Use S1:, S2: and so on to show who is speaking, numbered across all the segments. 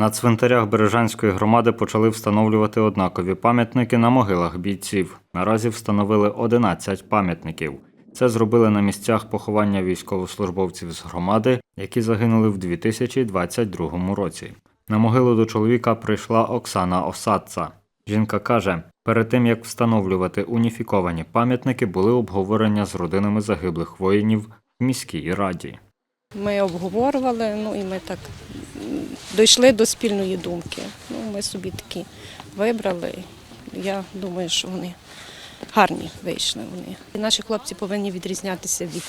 S1: На цвинтарях Бережанської громади почали встановлювати однакові пам'ятники на могилах бійців. Наразі встановили 11 пам'ятників. Це зробили на місцях поховання військовослужбовців з громади, які загинули в 2022 році. На могилу до чоловіка прийшла Оксана Осадца. Жінка каже, перед тим як встановлювати уніфіковані пам'ятники, були обговорення з родинами загиблих воїнів в міській раді.
S2: Ми обговорювали, ну і ми так дійшли до спільної думки. Ну, ми собі такі вибрали. Я думаю, що вони гарні вийшли. Вони. І наші хлопці повинні відрізнятися від,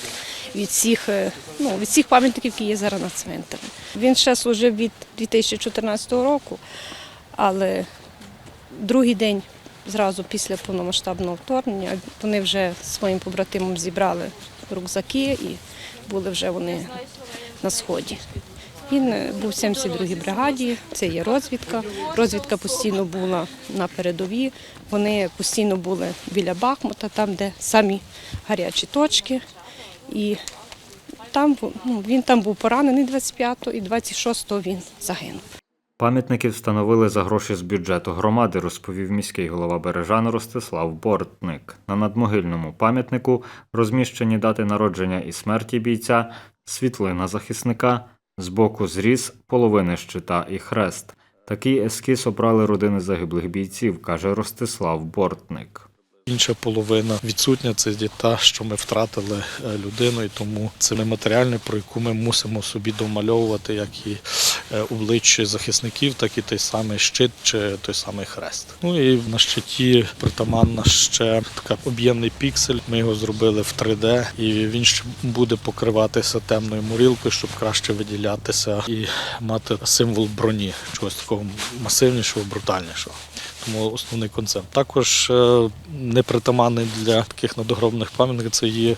S2: від, всіх, е, ну, від всіх пам'ятників, які є зараз на цвинтарі. Він ще служив від 2014 року, але другий день зразу після повномасштабного вторгнення вони вже своїм побратимам зібрали рюкзаки і були вже вони на сході. Він е, був в 72-й бригаді, це є розвідка. Розвідка постійно була на передовій. Вони постійно були біля Бахмута, там, де самі гарячі точки. І там ну, він там був поранений 25-го і 26-го він загинув.
S1: Пам'ятники встановили за гроші з бюджету громади, розповів міський голова Бережан Ростислав Бортник. На надмогильному пам'ятнику розміщені дати народження і смерті бійця, світлина захисника, збоку зріз, половини щита і хрест. Такий ескіз обрали родини загиблих бійців, каже Ростислав Бортник.
S3: Інша половина відсутня це є та, що ми втратили е, людину, і тому це нематеріальне, про яку ми мусимо собі домальовувати як і е, обличчя захисників, так і той самий щит чи той самий хрест. Ну і на щиті притаманна ще така об'ємний піксель. Ми його зробили в 3D, і він ще буде покриватися темною морілкою, щоб краще виділятися і мати символ броні, чогось такого масивнішого, брутальнішого. Тому основний концепт. Також е, непритаманний для таких надогробних пам'ятників це є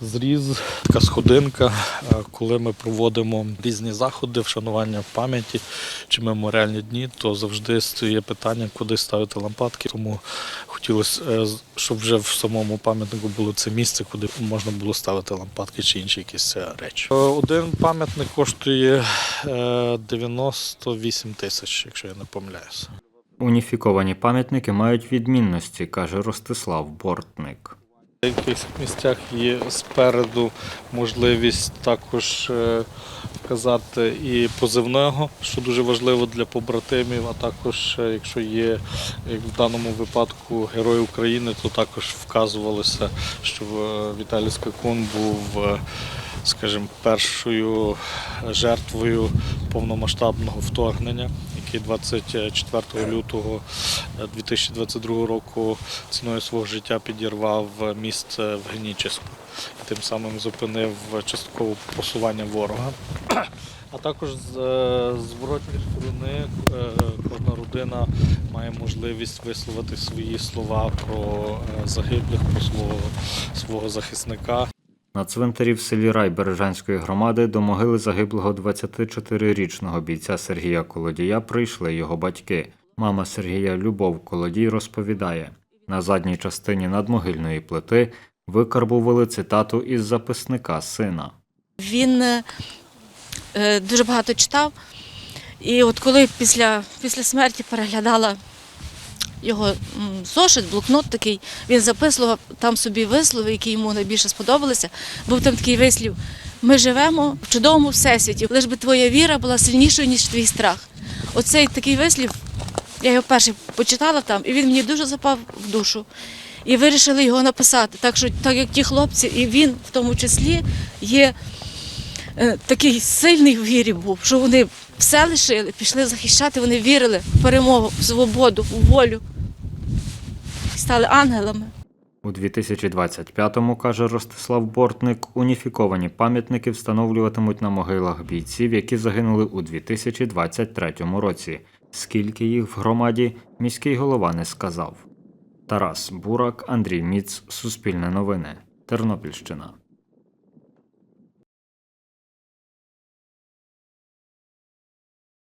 S3: зріз, така сходинка, е, коли ми проводимо різні заходи, вшанування пам'яті чи меморіальні дні, то завжди стає питання, куди ставити лампадки. Тому хотілося, е, щоб вже в самому пам'ятнику було це місце, куди можна було ставити лампадки чи інші якісь речі. Один пам'ятник коштує е, 98 тисяч, якщо я не помиляюся.
S1: Уніфіковані пам'ятники мають відмінності, каже Ростислав Бортник.
S3: В деяких місцях є спереду можливість також е, казати і позивного, що дуже важливо для побратимів, а також, е, якщо є, як в даному випадку, Герой України, то також вказувалося, що е, Віталій Скакун був, скажімо, першою жертвою повномасштабного вторгнення, який 24 лютого е, 2022 року ціною свого життя підірвав міст е, в Генічеську тим самим зупинив частково просування ворога. А також з е, зворотньої сторони е, кожна родина має можливість висловити свої слова про е, загиблих, про свого, свого захисника.
S1: На цвинтарі в селі Рай Бережанської громади до могили загиблого 24-річного бійця Сергія Колодія прийшли його батьки. Мама Сергія Любов Колодій розповідає: на задній частині надмогильної плити викарбували цитату із записника сина.
S4: Він е, е, дуже багато читав. І от коли після, після смерті переглядала його м, зошит, блокнот такий, він записував там собі вислови, які йому найбільше сподобалися. Був там такий вислів: ми живемо в чудовому всесвіті, лиш би твоя віра була сильнішою, ніж твій страх. Оцей такий вислів, я його перший почитала там, і він мені дуже запав в душу. І вирішили його написати. Так що, так як ті хлопці, і він в тому числі є е, такий сильний в вірі був, що вони все лишили, пішли захищати, вони вірили в перемогу, в свободу, в волю. Стали ангелами.
S1: У 2025-му, каже Ростислав Бортник, уніфіковані пам'ятники встановлюватимуть на могилах бійців, які загинули у 2023 році. Скільки їх в громаді, міський голова не сказав. Тарас Бурак, Андрій Міц, Суспільне новини, Тернопільщина.